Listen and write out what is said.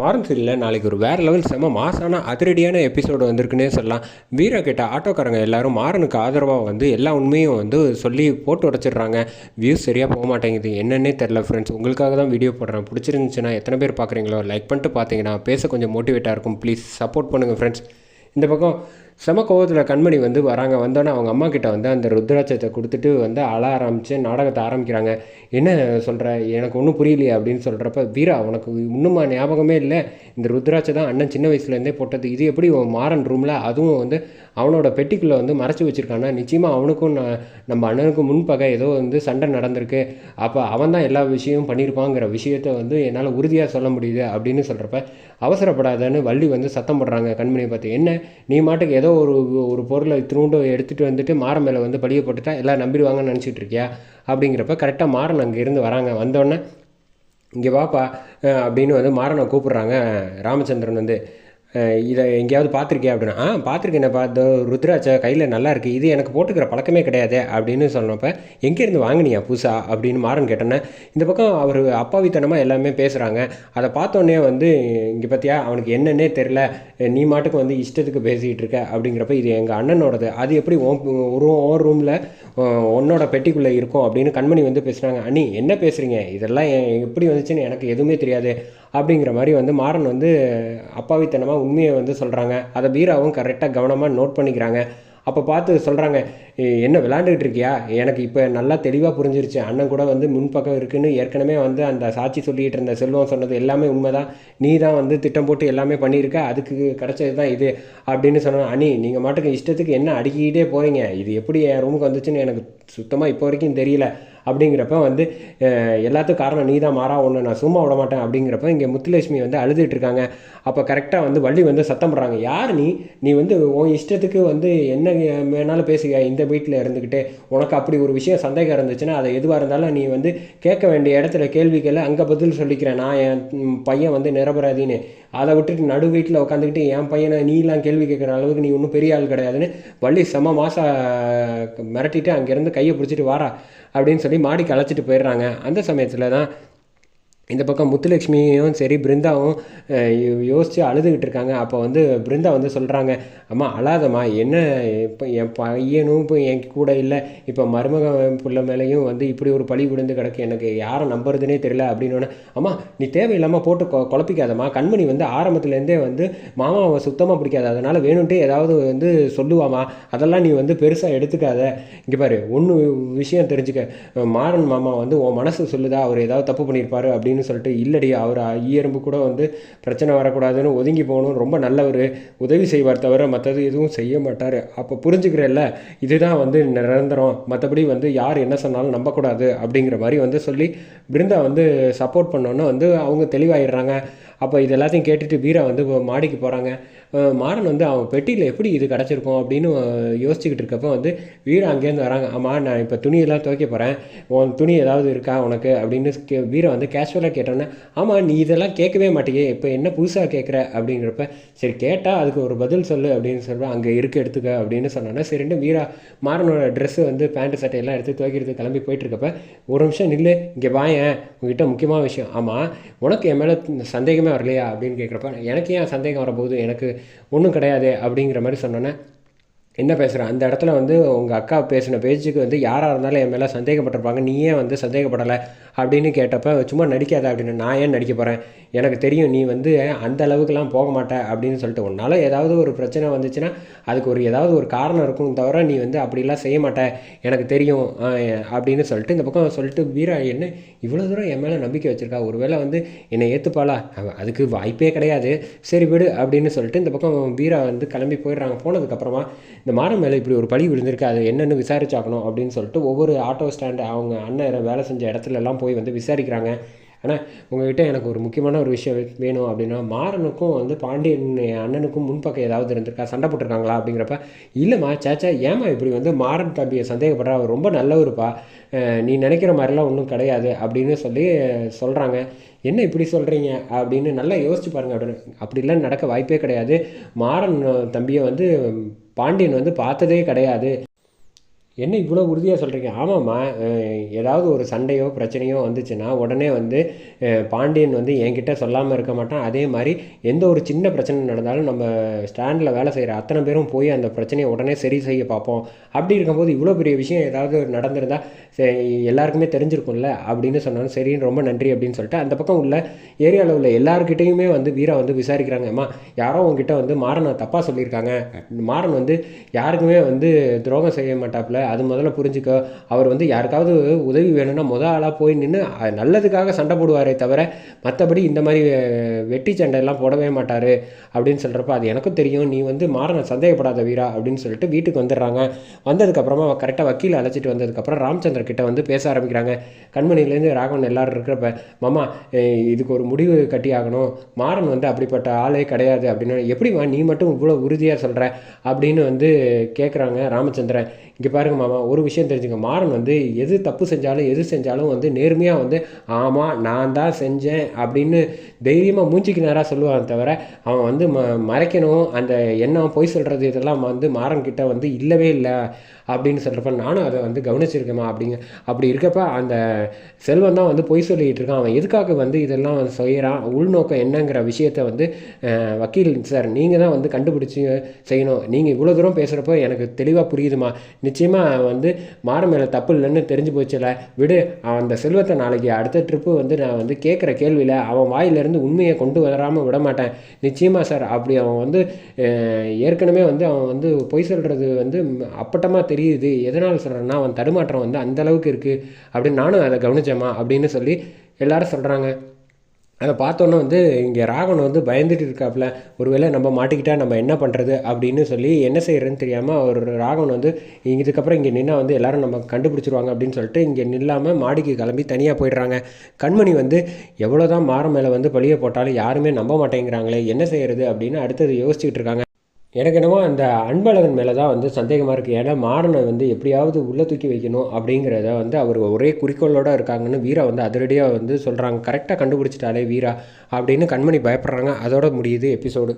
மாறன் சீரியலில் நாளைக்கு ஒரு வேறு லெவல் செம்ம மாசான அதிரடியான எபிசோடு வந்திருக்குன்னே சொல்லலாம். வீரா கிட்ட ஆட்டோக்காரங்க எல்லாரும் மாறனுக்கு ஆதரவாக வந்து எல்லா உண்மையும் வந்து சொல்லி போட்டு உடச்சிடுறாங்க. வியூஸ் சரியாக போக மாட்டேங்குது. என்னன்னே தெரில ஃப்ரெண்ட்ஸ் உங்களுக்காக தான் வீடியோ போடுறேன். பிடிச்சிருந்துச்சுன்னா எத்தனை பேர் பார்க்குறீங்களோ லைக் பண்ணிட்டு பார்த்தீங்கன்னா பேச கொஞ்சம் மோட்டிவேட்டாக இருக்கும். ப்ளீஸ் சப்போர்ட் பண்ணுங்கள் ஃப்ரெண்ட்ஸ் இந்த பக்கம் செம கோவத்தில் கண்மணி வந்து வராங்க. வந்தோடனே அவங்க அம்மா கிட்ட வந்து அந்த ருத்ராட்சத்தை கொடுத்துட்டு வந்து அழ ஆரம்பித்து நாடகத்தை ஆரம்பிக்கிறாங்க. என்ன சொல்கிற எனக்கு ஒன்றும் புரியலையே அப்படின்னு சொல்கிறப்ப வீரா உனக்கு இன்னுமா ஞாபகமே இல்லை? இந்த ருத்ராட்சை தான் அண்ணன் சின்ன வயசுலேருந்தே போட்டது. இது எப்படி மாறன் ரூமில் அதுவும் வந்து அவனோட பெட்டிக்குள்ளே வந்து மறைச்சி வச்சுருக்கான்னா நிச்சயமாக அவனுக்கும் நான் நம்ம அண்ணனுக்கும் முன்பகை ஏதோ வந்து சண்டை நடந்திருக்கு. அப்போ அவன் தான் எல்லா விஷயமும் பண்ணியிருப்பாங்கிற விஷயத்த வந்து என்னால் உறுதியாக சொல்ல முடியுது அப்படின்னு சொல்கிறப்ப அவசரப்படாதன்னு வள்ளி வந்து சத்தம் போடுறாங்க கண்மணியை பார்த்து. என்ன? நீ மாட்டுக்கு ஏதோ ஒரு ஒரு பொருளை திருண்டு எடுத்துகிட்டு வந்துட்டு மாற மேலே வந்து பழிய போட்டுட்டா எல்லாம் நம்பிடுவாங்கன்னு நினச்சிட்டு இருக்கியா? அப்படிங்கிறப்ப கரெக்டாக மாறன் அங்கே இருந்து வராங்க. வந்தோடனே இங்கே வாப்பா அப்படின்னு வந்து மாறனை கூப்பிட்றாங்க. ராமச்சந்திரன் வந்து இதை எங்கேயாவது பார்த்துருக்கியா அப்படின்னா ஆ பார்த்துருக்கேனப்பா பார்த்தோ ருத்ராட்ச கையில் நல்லா இருக்குது இது எனக்கு போட்டுக்கிற பழக்கமே கிடையாது அப்படின்னு சொன்னப்போ எங்கேருந்து வாங்கினியா புதுசா? அப்படின்னு மாறன் கேட்டோன்னே இந்த பக்கம் அவர் அப்பாவித்தனமாக எல்லாமே பேசுகிறாங்க அதை பார்த்தோன்னே வந்து இங்கே பார்த்தியா அவனுக்கு என்னன்னே தெரில நீ மாட்டுக்கு வந்து இஷ்டத்துக்கு பேசிக்கிட்டு இருக்க அப்படிங்கிறப்ப இது எங்கள் அண்ணனோடது அது எப்படி ஒரு ஓ ரூமில் உன்னோட பெட்டிக்குள்ளே இருக்கும்? அப்படின்னு கண்மணி வந்து பேசுகிறாங்க அண்ணி என்ன பேசுகிறீங்க இதெல்லாம் எப்படி வந்துச்சுன்னு எனக்கு எதுவுமே தெரியாது அப்படிங்கிற மாதிரி வந்து மாறன் வந்து அப்பாவித்தனமாக உண்மையை வந்து சொல்கிறாங்க அதை பீராவும் கரெக்டாக கவனமாக நோட் பண்ணிக்கிறாங்க. அப்போ பார்த்து சொல்கிறாங்க என்ன விளாண்டுக்கிட்டு இருக்கியா? எனக்கு இப்போ நல்லா தெளிவாக புரிஞ்சிருச்சு. அண்ணன் கூட வந்து முன்பக்கம் இருக்குன்னு ஏற்கனவே வந்து அந்த சாட்சி சொல்லிகிட்டு இருந்த செல்வம் சொன்னது எல்லாமே உண்மைதான். நீ தான் வந்து திட்டம் போட்டு எல்லாமே பண்ணியிருக்க. அதுக்கு கிடச்சது தான் இது. அப்படின்னு சொன்னோம் அணி நீங்கள் மாட்டுக்கு இஷ்டத்துக்கு என்ன அடிக்கிட்டே போகிறீங்க இது எப்படி என் ரூமுக்கு வந்துச்சுன்னு எனக்கு சுத்தமாக இப்போ வரைக்கும் தெரியல. அப்படிங்கிறப்ப வந்து எல்லாத்துக்கும் காரணம் நீ தான் மாறா ஒன்று நான் சும்மா விட மாட்டேன் அப்படிங்கிறப்ப இங்கே முத்துலட்சுமி வந்து அழுதுட்டு இருக்காங்க. அப்போ கரெக்டாக வந்து வள்ளி வந்து சத்தம் போடுறாங்க. யார் நீ? நீ வந்து உன் இஷ்டத்துக்கு வந்து என்ன வேணாலும் பேசுக இந்த வீட்டில் இருந்துக்கிட்டு உனக்கு அப்படி ஒரு விஷயம் சந்தேகம் இருந்துச்சுன்னா அதை எதுவாக இருந்தாலும் நீ வந்து கேட்க வேண்டிய இடத்துல கேள்வி கேளு அங்கே பதில் சொல்லிக்கிறேன். நான் என் பையன் வந்து நிரபராதின்னு. அதை விட்டுட்டு நடு வீட்டில் உட்காந்துக்கிட்டு என் பையனை நீலாம் கேள்வி கேட்குற அளவுக்கு நீ ஒன்றும் பெரிய ஆள் கிடையாதுன்னு வள்ளி செம மாதம் மிரட்டிட்டு அங்கேருந்து கையை பிடிச்சிட்டு வாரா. அப்படின்னு சொல்லி மாடிக்கு அழைச்சிட்டு போயிடுறாங்க. அந்த சமயத்தில் தான் இந்த பக்கம் முத்துலட்சுமியும் சரி பிருந்தாவும் யோசித்து அழுதுகிட்டு இருக்காங்க. அப்போ வந்து பிருந்தா வந்து சொல்கிறாங்க அம்மா அழாதம்மா. என்ன இப்போ என் பையனும் இப்போ என் கூட இல்லை. இப்போ மருமக புள்ள மேலேயும் வந்து இப்படி ஒரு பழி விழுந்து கிடக்கு. எனக்கு யாரை நம்புறதுனே தெரியல. அப்படின்னோடனே அம்மா நீ தேவையில்லாமல் போட்டு கொ குழப்பிக்காதம்மா. கண்மணி வந்து ஆரம்பத்துலேருந்தே வந்து மாமாவை சுத்தமாக பிடிக்காது. அதனால் வேணும்ட்டு ஏதாவது வந்து சொல்லுவாமா அதெல்லாம் நீ வந்து பெருசாக எடுத்துக்காத. இங்கே பாரு ஒன்று விஷயம் தெரிஞ்சுக்க. மாறன் மாமா வந்து உன் மனசு சொல்லுதா? அவர் ஏதாவது தப்பு பண்ணியிருப்பாரு. அப்படின்னு சொல்லிட்டு இல்லடி அவர் ஈயரும்பு கூட வந்து பிரச்சனை வரக்கூடாதுன்னு ஒதுங்கி போகணும் ரொம்ப நல்லவர். உதவி செய்வார் தவிர மற்றது எதுவும் செய்ய மாட்டார். அப்போ புரிஞ்சுக்கிறல்ல இதுதான் வந்து நிரந்தரம். மற்றபடி வந்து யார் என்ன சொன்னாலும் நம்பக்கூடாது அப்படிங்கிற மாதிரி வந்து சொல்லி பிருந்தா வந்து சப்போர்ட் பண்ணோன்னே வந்து அவங்க தெளிவாயிடுறாங்க. அப்போ இது எல்லாத்தையும் கேட்டுட்டு வீரா வந்து மாடிக்கு போகிறாங்க மாறன் வந்து அவன் பெட்டியில் எப்படி இது கிடச்சிருக்கும் அப்படின்னு யோசிச்சுக்கிட்டு இருக்கப்போ வந்து வீரா அங்கேருந்து வராங்க. ஆமாம் நான் இப்போ துணியெல்லாம் துவைக்க போகிறேன் உன் துணி ஏதாவது இருக்கா உனக்கு? அப்படின்னு கே வீரா வந்து கேஷுவலாக கேட்டோன்னே ஆமாம் நீ இதெல்லாம் கேட்கவே மாட்டேங்க இப்போ என்ன புதுசாக கேட்குற? அப்படிங்கிறப்ப சரி கேட்டால் அதுக்கு ஒரு பதில் சொல்லு அப்படின்னு சொல்லுவேன் அங்கே இருக்க எடுத்துக்க அப்படின்னு சொன்னோன்னே சரின்னு வீரா மாறனோட ட்ரெஸ்ஸு வந்து பேண்ட் சட்டையெல்லாம் எடுத்து துவைக்கிறதுக்கு கிளம்பி போயிட்டுருக்கப்ப ஒரு நிமிஷம் நில்லு. இங்கே வாயேன். உங்ககிட்ட முக்கியமான விஷயம். ஆமாம் உனக்கு என் மேலே சந்தேகமே வரலையா அப்படின்னு கேட்குறப்ப எனக்கு ஏன் சந்தேகம் வரப்போகுது எனக்கு ஒன்றும் கிடையாது அப்படிங்கிற மாதிரி சொன்னோன்னே என்ன பேசுகிறேன் அந்த இடத்துல வந்து உங்கள் அக்கா பேசின பேச்சுக்கு வந்து யாராக இருந்தாலும் என் மேலே சந்தேகப்பட்டிருப்பாங்க. நீ ஏன் வந்து சந்தேகப்படலை அப்படின்னு கேட்டப்ப சும்மா நடிக்காத அப்படின்னு நான் ஏன் நடிக்க போகிறேன் எனக்கு தெரியும் நீ வந்து அந்த அளவுக்குலாம் போக மாட்ட அப்படின்னு சொல்லிட்டு உன்னால் ஏதாவது ஒரு பிரச்சனை வந்துச்சுன்னா அதுக்கு ஒரு ஏதாவது ஒரு காரணம் இருக்கும் தவிர நீ வந்து அப்படிலாம் செய்ய மாட்ட. எனக்கு தெரியும் அப்படின்னு சொல்லிட்டு இந்த பக்கம் சொல்லிட்டு வீரா என்ன? இவ்வளோ தூரம் என் மேலே நம்பிக்கை வச்சுருக்கா? ஒருவேளை வந்து என்னை ஏற்றுப்பாளா அதுக்கு வாய்ப்பே கிடையாது. சரி விடு அப்படின்னு சொல்லிட்டு இந்த பக்கம் வீரா வந்து கிளம்பி போயிடுறாங்க. போனதுக்கப்புறமா இந்த மாடம் மேலே இப்படி ஒரு பழி விழுந்திருக்கு அது என்னென்னு விசாரிச்சாக்கணும் அப்படின்னு சொல்லிட்டு ஒவ்வொரு ஆட்டோ ஸ்டாண்டு அவங்க அண்ணன் வேலை செஞ்ச இடத்துலலாம் போய் வந்து விசாரிக்கிறாங்க. ஆனால் உங்ககிட்ட எனக்கு ஒரு முக்கியமான ஒரு விஷயம் வேணும் அப்படின்னா மாறனுக்கும் வந்து பாண்டியன் அண்ணனுக்கும் முன்பக்கம் ஏதாவது இருந்திருக்கா? சண்டை போட்டிருக்காங்களா அப்படிங்கிறப்ப இல்லைம்மா சேச்சா ஏம்மா இப்படி வந்து மாறன் தம்பியை சந்தேகப்படுறா? அவர் ரொம்ப நல்லவருப்பா. நீ நினைக்கிற மாதிரிலாம் ஒன்றும் கிடையாது அப்படின்னு சொல்லி சொல்கிறாங்க என்ன இப்படி சொல்கிறீங்க அப்படின்னு நல்லா யோசிச்சு பாருங்கள் அப்படின்னு. அப்படிலாம் நடக்க வாய்ப்பே கிடையாது. மாறன் தம்பியை வந்து பாண்டியன் வந்து பார்த்ததே கிடையாது. என்ன இவ்வளோ உறுதியாக சொல்கிறீங்க ஆமாம்மா. ஏதாவது ஒரு சண்டையோ பிரச்சனையோ வந்துச்சுன்னா உடனே வந்து பாண்டியன் வந்து என்கிட்ட சொல்லாமல் இருக்க மாட்டான். அதே மாதிரி எந்த ஒரு சின்ன பிரச்சனை நடந்தாலும் நம்ம ஸ்டாண்டில் வேலை செய்கிற அத்தனை பேரும் போய் அந்த பிரச்சனையை உடனே சரி செய்ய பார்ப்போம். அப்படி இருக்கும்போது இவ்வளோ பெரிய விஷயம் ஏதாவது நடந்திருந்தா எல்லாருக்குமே தெரிஞ்சிருக்கும்ல அப்படின்னு சொன்னாலும் சரின்னு ரொம்ப நன்றி அப்படின்னு சொல்லிட்டு அந்த பக்கம் உள்ள ஏரியாவில் உள்ள எல்லாருக்கிட்டேயுமே வந்து வீரா வந்து விசாரிக்கிறாங்க. அம்மா யாரோ உங்ககிட்ட வந்து மாறனை தப்பாக சொல்லியிருக்காங்க. மாறன் வந்து யாருக்குமே வந்து துரோகம் செய்ய மாட்டாப்புல அது முதல்ல புரிஞ்சுக்கோ. அவர் வந்து யாருக்காவது உதவி வேணும்னா முத ஆளாக போய் நின்று நல்லதுக்காக சண்டை போடுவாரே தவிர மற்றபடி இந்த மாதிரி வெட்டி சண்டையெல்லாம் போடவே மாட்டார் அப்படின்னு சொல்கிறப்ப அது எனக்கும் தெரியும். நீ வந்து மாறனை சந்தேகப்படாத வீரா அப்படின்னு சொல்லிட்டு வீட்டுக்கு வந்துடுறாங்க. வந்ததுக்கப்புறமா கரெக்டாக வக்கீல் அழைச்சிட்டு வந்ததுக்கப்புறம் ராமச்சந்திர கிட்ட வந்து பேச ஆரம்பிக்கிறாங்க. கண்மணிலேருந்து ராகவன் எல்லாரும் இருக்கிறப்ப மாமா இதுக்கு ஒரு முடிவு கட்டி ஆகணும். மாறன் வந்து அப்படிப்பட்ட ஆளே கிடையாது அப்படின்னு எப்படிம்மா நீ மட்டும் இவ்வளோ உறுதியாக சொல்கிற அப்படின்னு வந்து கேட்குறாங்க ராமச்சந்திரன். இங்கே பாருங்க மாமா ஒரு விஷயம் தெரிஞ்சுங்க. மாறன் வந்து எது தப்பு செஞ்சாலும் எது செஞ்சாலும் வந்து நேர்மையாக வந்து ஆமாம் நான் தான் செஞ்சேன் அப்படின்னு தைரியமாக மூஞ்சிக்கு நேராக சொல்லுவான் தவிர அவன் வந்து ம மறைக்கணும் அந்த எண்ணம் பொய் சொல்கிறது இதெல்லாம் வந்து மாறன் கிட்ட வந்து இல்லவே இல்லை. அப்படின்னு சொல்கிறப்ப நானும் அதை வந்து கவனிச்சிருக்கேம்மா அப்படிங்க அப்படி இருக்கப்ப அந்த செல்வம் தான் வந்து பொய் சொல்லிகிட்டு இருக்கான். அவன் எதுக்காக வந்து இதெல்லாம் வந்து செய்கிறான் உள்நோக்கம் என்னங்கிற விஷயத்த வந்து வக்கீல் சார் நீங்கள் தான் வந்து கண்டுபிடிச்சி செய்யணும். நீங்கள் இவ்வளோ தூரம் பேசுகிறப்போ எனக்கு தெளிவாக புரியுதுமா நிச்சயமாக வந்து மாற மேலே தப்பு இல்லைன்னு தெரிஞ்சு போச்சுல. விடு அந்த செல்வத்தை நாளைக்கு அடுத்த ட்ரிப்பு வந்து நான் வந்து கேட்குற கேள்வியில் அவன் வாயிலிருந்து உண்மையை கொண்டு வராமல் விட மாட்டேன். நிச்சயமாக சார் அப்படி அவன் வந்து ஏற்கனவே வந்து அவன் வந்து பொய் சொல்கிறது வந்து அப்பட்டமாக தெரியுது. எதனால் சொல்கிறேன்னா அவன் தடுமாற்றம் வந்து அந்த அளவுக்கு இருக்குது அப்படின்னு நானும் அதை கவனிச்சேம்மா அப்படின்னு சொல்லி எல்லாரும் சொல்கிறாங்க அதை பார்த்தோன்னே வந்து இங்கே ராகவன் வந்து பயந்துட்டு இருக்காப்புல ஒருவேளை நம்ம மாட்டிக்கிட்டால் நம்ம என்ன பண்ணுறது அப்படின்னு சொல்லி என்ன செய்கிறதுன்னு தெரியாமல் அவர் ராகவன் வந்து இதுக்கப்புறம் இங்கே நின்னா வந்து எல்லோரும் நம்ம கண்டுபிடிச்சிருவாங்க அப்படின்னு சொல்லிட்டு இங்கே நில்லாமல் மாடிக்கு கிளம்பி தனியாக போயிடுறாங்க. கண்மணி வந்து எவ்வளோ தான் மாற மேலே வந்து பழிய போட்டாலும் யாருமே நம்ப மாட்டேங்கிறாங்களே என்ன செய்கிறது அப்படின்னு அடுத்தது யோசிச்சுக்கிட்டு இருக்காங்க. எனக்கு என்னமோ அந்த அன்பழகன் மேலே தான் வந்து சந்தேகமாக இருக்குது ஏன்னா மாறனை வந்து எப்படியாவது உள்ளே தூக்கி வைக்கணும் அப்படிங்கிறத வந்து அவர் ஒரே குறிக்கோளோடு இருக்காங்கன்னு வீரா வந்து அதிரடியாக வந்து சொல்கிறாங்க கரெக்டாக கண்டுபிடிச்சிட்டாலே வீரா அப்படின்னு கண்மணி பயப்படுறாங்க. அதோட முடியுது எபிசோடு